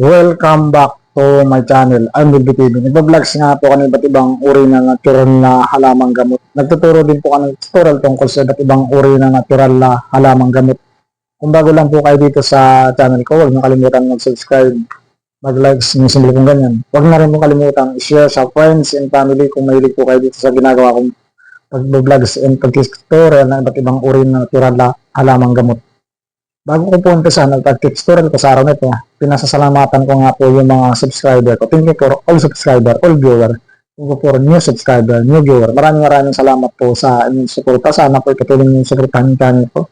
Welcome back to my channel, I'm Wilby TV. Nagbablog nga po kami iba't ibang uri ng natural na halamang gamot. Nagtuturo din po kami tutorial tungkol sa iba't ibang uri ng natural na halamang gamot. Kung bago lang po kayo dito sa channel ko, huwag niyo kalimutan mag-subscribe, mag-like, yung simple kong ganyan. Huwag na rin po kalimutan i-share sa friends and family kung mahilig po kayo dito sa ginagawa kong pag-vlogs and pag-tutorial ng iba't ibang uri ng natural na halamang gamot. Bago ko po umpisa, nagtag-tips tutorial ko sa araw na ito, pinasasalamatan ko nga po yung mga subscriber ko. Thank you for all subscriber, all viewer. Thank you for new subscriber, new viewer. Maraming maraming salamat po sa inyong suporta. Sana po ipatuloy yung suportahan channel ko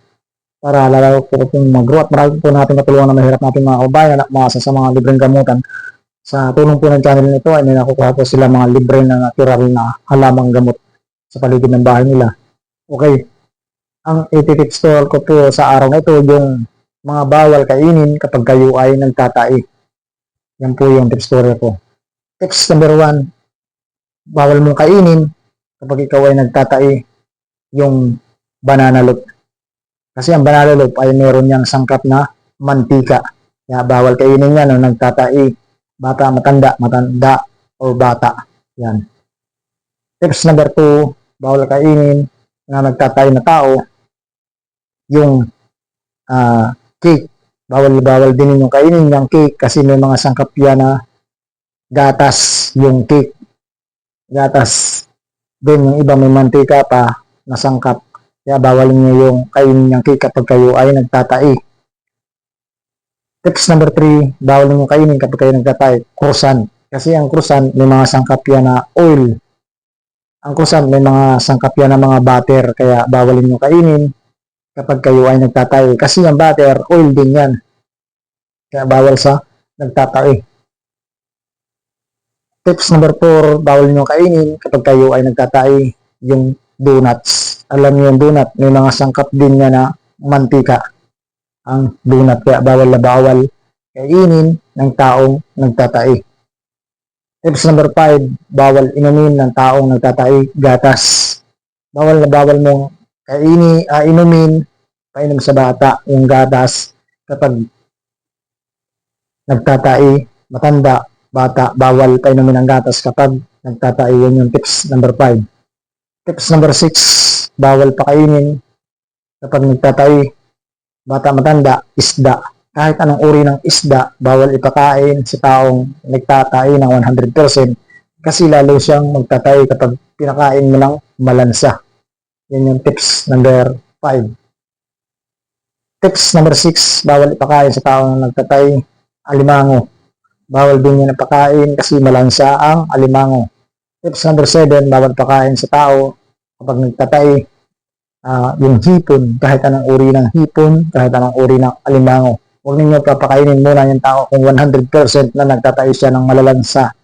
para lalo po itong mag-grow at marami po natin matulungan na mahirap natin mga kabayan at mga sa mga libreng gamutan. Sa tulong po ng channel nito ay nakukuha po sila mga libre na natural na halamang gamot sa paligid ng bahay nila. Okay, ang ititips tutorial ko po sa araw na ito yung mga bawal kainin kapag kayo ay nagtatai. Yan po yung tips tutorial ko. Tips number one, bawal mong kainin kapag ikaw ay nagtatai yung banana loaf. Kasi ang banana loaf ay meron niyang sangkap na mantika. Kaya bawal kainin yan nung nagtatai. Bata, matanda, matanda, o bata. Yan. Tips number two, bawal kainin na nagtatay na tao yung ah, cake. Bawal-bawal din yung kainin yung cake kasi may mga sangkap yan na gatas yung cake. Gatas. Then yung iba may mantika pa na sangkap. Kaya bawal niyo yung kainin yung cake kapag kayo ay nagtatai. Tips number 3, bawal niyo kainin kapag kayo nagtatay. Croissant. Kasi ang croissant may mga sangkap yan na oil. Ang croissant may mga sangkap yan na mga butter. Kaya bawal niyo kainin kapag kayo ay nagtatay. Kasi yung butter, oil din yan. Kaya bawal sa nagtatay. Tips number 4, bawal nyo kainin kapag kayo ay nagtatay yung donuts. Alam niyo yung donut, may mga sangkap din niya na mantika ang donut. Kaya bawal na bawal kainin ng taong nagtatay. Tips number 5, bawal inumin ng taong nagtatay gatas. Bawal na bawal mong kaini, ah, inumin, painom sa bata yung gatas kapag nagtatai, matanda, bata, bawal painumin ang gatas kapag nagtatai. Yan yung tips number 5. Tips number 6, bawal pakainin kapag nagtatai, bata, matanda, isda. Kahit anong uri ng isda, bawal ipakain sa taong nagtatai ng 100% kasi lalo siyang magtatay kapag pinakain mo ng malansa. Yan yung tips number 5. Tips number 6, bawal ipakain sa tao na nagtatay alimango. Bawal din yan ipakain kasi malansa ang alimango. Tips number 7, bawal pakain sa tao kapag nagtatay ah, yung hipon, kahit anong uri ng hipon, kahit anong uri ng alimango. Huwag ninyo papakainin muna yung tao kung 100% na nagtatay siya ng malalansa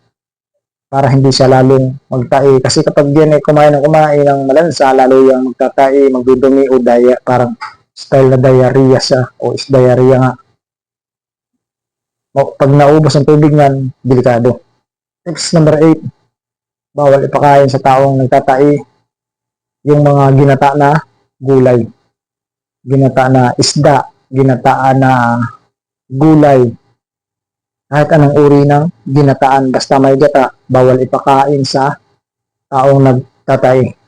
para hindi siya lalong magtai. Kasi kapag yan ay kumain ng kumain ng malansa, lalo yung magtatai, magdudumi o daya, parang style na diarrhea siya o is diarrhea nga. O, pag naubos ang tubig niyan, delikado. Tips number 8, bawal ipakain sa taong nagtatai yung mga ginata na gulay. Ginata na isda, ginataan na gulay, kahit anong uri ng ginataan basta may gata, bawal ipakain sa taong nagtatay.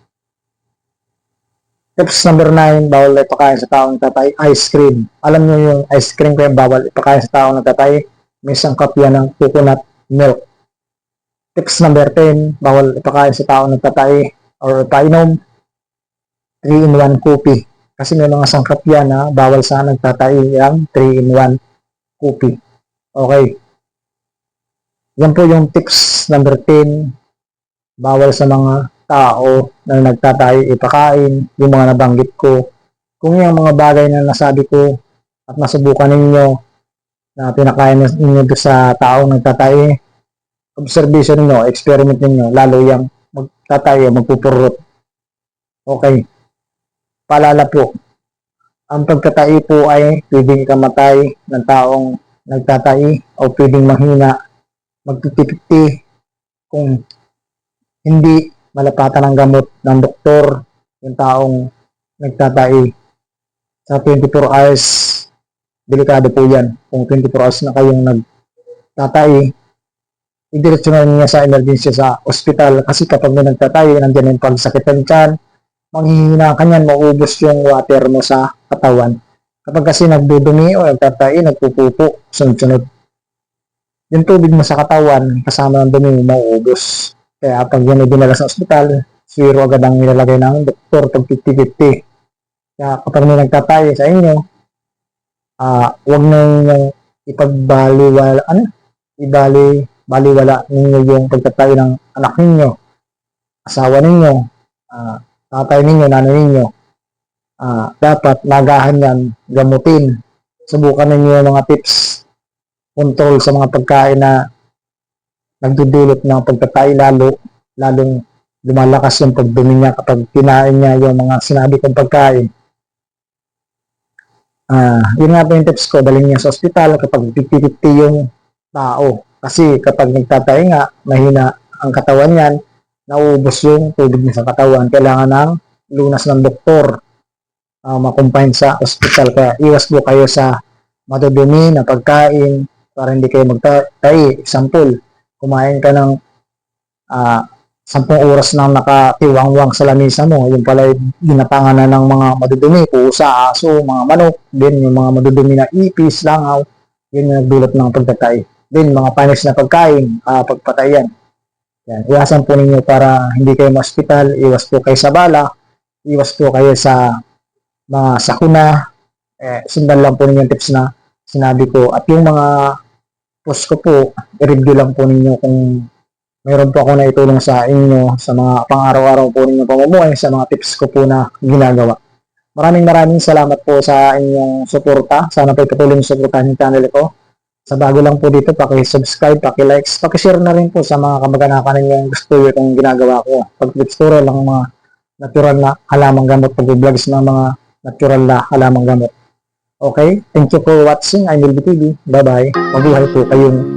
Tips number 9, bawal ipakain sa taong nagtatay, ice cream. Alam niyo yung ice cream kaya bawal ipakain sa taong nagtatay, may sangkap yan ng coconut milk. Tips number 10, bawal ipakain sa taong nagtatay or painom 3-in-1 coffee. Kasi may mga sangkap yan na bawal sa nagtatay ang 3-in-1 coffee. Okay. Yan po yung tips number 10. Bawal sa mga tao na nagtatay ipakain, yung mga nabanggit ko. Kung yung mga bagay na nasabi ko at nasubukan ninyo na pinakain ninyo sa taong nagtatay, observation ninyo, experiment ninyo, lalo yung magtatay, magpupurot. Okay. Paalala po, ang pagtatay po ay pwedeng kamatay ng taong nagtatay o pwedeng mahina magpipipiti kung hindi malapatan ng gamot ng doktor yung taong nagtatai sa 24 hours delikado po yan kung 24 hours na kayong nag tatay, idiretso na niya sa emergency sa ospital kasi kapag may nagtatay, nandiyan yung pagsakitan dyan, manghihina ka niyan, maubos yung water mo sa katawan. Kapag kasi nagdudumi o nagtatay, nagpupupo, sunod-sunod. Yung tubig mo sa katawan, kasama ng dumi mauubos. Kaya pag yan ay dinala sa ospital, swero agad ang nilalagay ng doktor pag 50-50. Kaya kapag may nagtatay sa inyo, ah wag na yung ipagbaliwala, ano? Ibali, baliwala ninyo yung pagtatay ng anak ninyo, asawa ninyo, ah, tatay ninyo, nanay ninyo. Ah, dapat nagahan yan, gamutin. Subukan ninyo yung mga tips, control sa mga pagkain na nagdudulot ng pagtatay lalo, lalong lumalakas yung pagdumi niya kapag kinain niya yung mga sinabi kong pagkain. Ah, yun nga po yung tips ko, dalhin niya sa ospital kapag 50-50 yung tao. Kasi kapag nagtatay nga, mahina ang katawan niyan, nauubos yung tubig niya sa katawan. Kailangan ng lunas ng doktor uh, makumpahin sa ospital. Kaya iwas po kayo sa madudumi na pagkain para hindi kayo magtatay. Example, kumain ka ng ah, 10 oras na nakatiwangwang sa lamisa mo, yung pala ay ginatangan na ng mga madudumi, pusa, aso, mga manok, din yung mga madudumi na ipis, langaw, yun yung nagdulot ng pagtatay. Din mga panis na pagkain, uh, pagpatayan. Yan, iwasan po ninyo para hindi kayo ma-hospital, iwas po kayo sa bala, iwas po kayo sa mga sakuna, eh, sundan lang po ninyo yung tips na sinabi ko. At yung mga post ko po, i-review lang po ninyo kung mayroon po ako na itulong sa inyo sa mga pang-araw-araw po ninyo pamumuhay, sa mga tips ko po na ginagawa. Maraming maraming salamat po sa inyong suporta. Sana po ipatuloy yung suportahan yung channel ko. Sa bago lang po dito, paki-subscribe, paki-likes, paki-share na rin po sa mga kamag-anakan ninyong gusto yung ginagawa ko. Pag-tips lang mga natural na halamang gamot, pag-vlogs ng mga natural na halamang gamot. Okay? Thank you for watching. I'm Wilby TV. Bye-bye. Mabuhay po kayong